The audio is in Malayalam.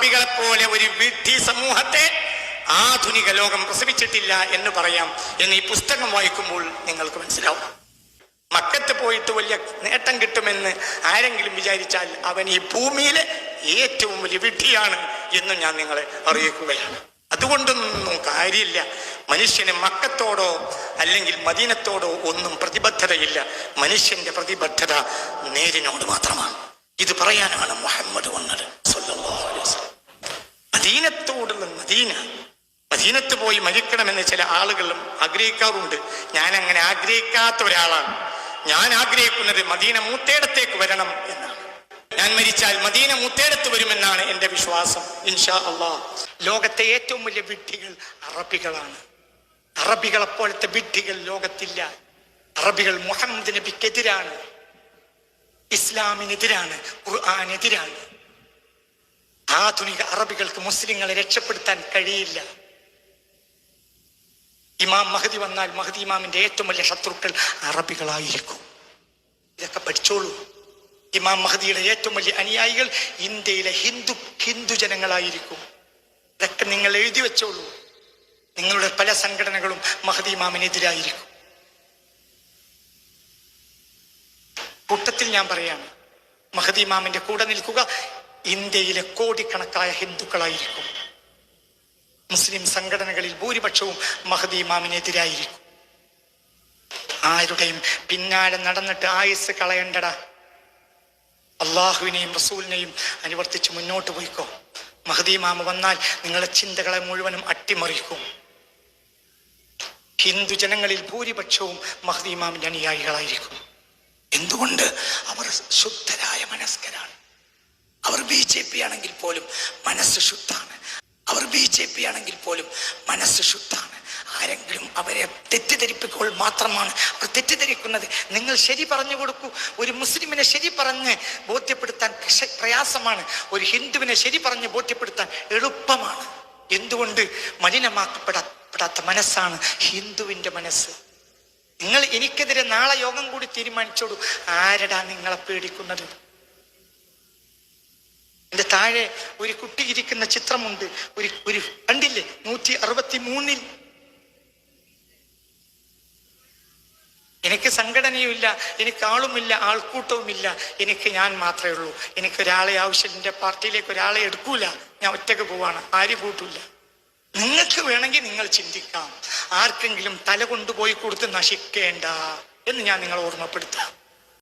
അറബികളെ പോലെ ഒരു വിഡ്ഢി സമൂഹത്തെ ആധുനിക ലോകം പ്രസവിച്ചിട്ടില്ല എന്ന് പറയാം എന്ന് ഈ പുസ്തകം വായിക്കുമ്പോൾ നിങ്ങൾക്ക് മനസ്സിലാവും. മക്കത്ത് പോയിട്ട് വലിയ നേട്ടം കിട്ടുമെന്ന് ആരെങ്കിലും വിചാരിച്ചാൽ അവൻ ഈ ഭൂമിയിലെ ഏറ്റവും വലിയ വിഡ്ഢിയാണ് എന്നും ഞാൻ നിങ്ങളെ അറിയിക്കുകയാണ്. അതുകൊണ്ടൊന്നും കാര്യമില്ല. മനുഷ്യന് മക്കത്തോടോ അല്ലെങ്കിൽ മദീനത്തോടോ ഒന്നും പ്രതിബദ്ധതയില്ല. മനുഷ്യന്റെ പ്രതിബദ്ധത നേരിനോട് മാത്രമാണ്. ഇത് പറയാനാണ് മുഹമ്മദ് വന്നത്. വസല്ലം. മദീനത്തോടുള്ള മദീന. മദീനത്ത് പോയി മരിക്കണമെന്ന് ചില ആളുകളും ആഗ്രഹിക്കാറുണ്ട്. ഞാൻ അങ്ങനെ ആഗ്രഹിക്കാത്ത ഒരാളാണ്. ഞാൻ ആഗ്രഹിക്കുന്നത് മദീന മൂത്തേടത്തേക്ക് വരണം എന്നാണ്. ഞാൻ മരിച്ചാൽ മദീന മൂത്തേടത്ത് വരുമെന്നാണ് എന്റെ വിശ്വാസം. ഇൻഷാ അള്ളാ. ലോകത്തെ ഏറ്റവും വലിയ വിഡ്ഢികൾ അറബികളാണ്. അറബികളെ പോലത്തെ വിഡ്ഢികൾ ലോകത്തില്ല. അറബികൾ മുഹമ്മദ് നബിക്കെതിരാണ്. ഇസ്ലാമിനെതിരാണ്. ഖുർആാനെതിരാണ്. ആധുനിക അറബികൾക്ക് മുസ്ലിങ്ങളെ രക്ഷപ്പെടുത്താൻ കഴിയില്ല. ഇമാം മഹദി വന്നാൽ മഹദി ഇമാമിന്റെ ഏറ്റവും വലിയ ശത്രുക്കൾ അറബികളായിരിക്കും. ഇതൊക്കെ പഠിച്ചോളൂ. ഇമാം മഹദിയുടെ ഏറ്റവും വലിയ അനുയായികൾ ഇന്ത്യയിലെ ഹിന്ദു ഹിന്ദു ജനങ്ങളായിരിക്കും. ഇതൊക്കെ നിങ്ങൾ എഴുതി വെച്ചോളൂ. നിങ്ങളുടെ പല സംഘടനകളും മഹദി ഇമാമിനെതിരായിരിക്കും. കൂട്ടത്തിൽ ഞാൻ പറയാണ് മഹദി ഇമാമിന്റെ കൂടെ നിൽക്കുക ഇന്ത്യയിലെ കോടിക്കണക്കായ ഹിന്ദുക്കളായിരിക്കും. മുസ്ലിം സംഘടനകളിൽ ഭൂരിപക്ഷവും മഹദി ഇമാമിനെതിരായിരിക്കും. ആരുടെയും പിന്നാലെ നടന്നിട്ട് ആയുസ് കളയണ്ടടാ. അള്ളാഹുവിനെയും റസൂലിനെയും അനുവർത്തിച്ച് മുന്നോട്ട് പോയിക്കോ. മഹദി മാമ വന്നാൽ നിങ്ങളുടെ ചിന്തകളെ മുഴുവനും അട്ടിമറിക്കും. ഹിന്ദു ജനങ്ങളിൽ ഭൂരിപക്ഷവും മഹദി മാമിന്റെ അനുയായികളായിരിക്കും. എന്തുകൊണ്ട് അവർ ശുദ്ധരായ മനസ്കരാണ് അവർ ബി ജെ പി ആണെങ്കിൽ പോലും മനസ്സ് ശുദ്ധാണ് അവർ ബി ജെ പി ആണെങ്കിൽ പോലും മനസ്സ് ശുദ്ധാണ് ആരെങ്കിലും അവരെ തെറ്റിദ്ധരിപ്പിക്കുമ്പോൾ മാത്രമാണ് അവർ തെറ്റിദ്ധരിക്കുന്നത്. നിങ്ങൾ ശരി പറഞ്ഞു കൊടുക്കൂ. ഒരു മുസ്ലിമിനെ ശരി പറഞ്ഞ് ബോധ്യപ്പെടുത്താൻ പ്രയാസമാണ്. ഒരു ഹിന്ദുവിനെ ശരി പറഞ്ഞ് ബോധ്യപ്പെടുത്താൻ എളുപ്പമാണ്. എന്തുകൊണ്ട് മലിനമാക്കപ്പെടാത്ത മനസ്സാണ് ഹിന്ദുവിന്റെ മനസ്സ്? നിങ്ങൾ എനിക്കെതിരെ നാളെ യോഗം കൂടി തീരുമാനിച്ചോളൂ. ആരടാ നിങ്ങളെ പേടിക്കുന്നത്? താഴെ ഒരു കുട്ടി ഇരിക്കുന്ന ചിത്രമുണ്ട്. ഒരു ഒരു കണ്ടില്ലേ? നൂറ്റി അറുപത്തി മൂന്നിൽ എനിക്ക് സംഘടനയുമില്ല എനിക്ക് ആളുമില്ല ആൾക്കൂട്ടവുമില്ല. എനിക്ക് ഞാൻ മാത്രമേ ഉള്ളൂ. എനിക്ക് ഒരാളെ ആവശ്യം എന്റെ പാർട്ടിയിലേക്ക് ഒരാളെ എടുക്കൂല. ഞാൻ ഒറ്റയ്ക്ക് പോവാണ്. ആര് കൂട്ടില്ല നിങ്ങൾക്ക് വേണമെങ്കിൽ നിങ്ങൾ ചിന്തിക്കാം. ആർക്കെങ്കിലും തല കൊണ്ടുപോയി കൊടുത്ത് നശിക്കേണ്ട എന്ന് ഞാൻ നിങ്ങളെ ഓർമ്മപ്പെടുത്താം.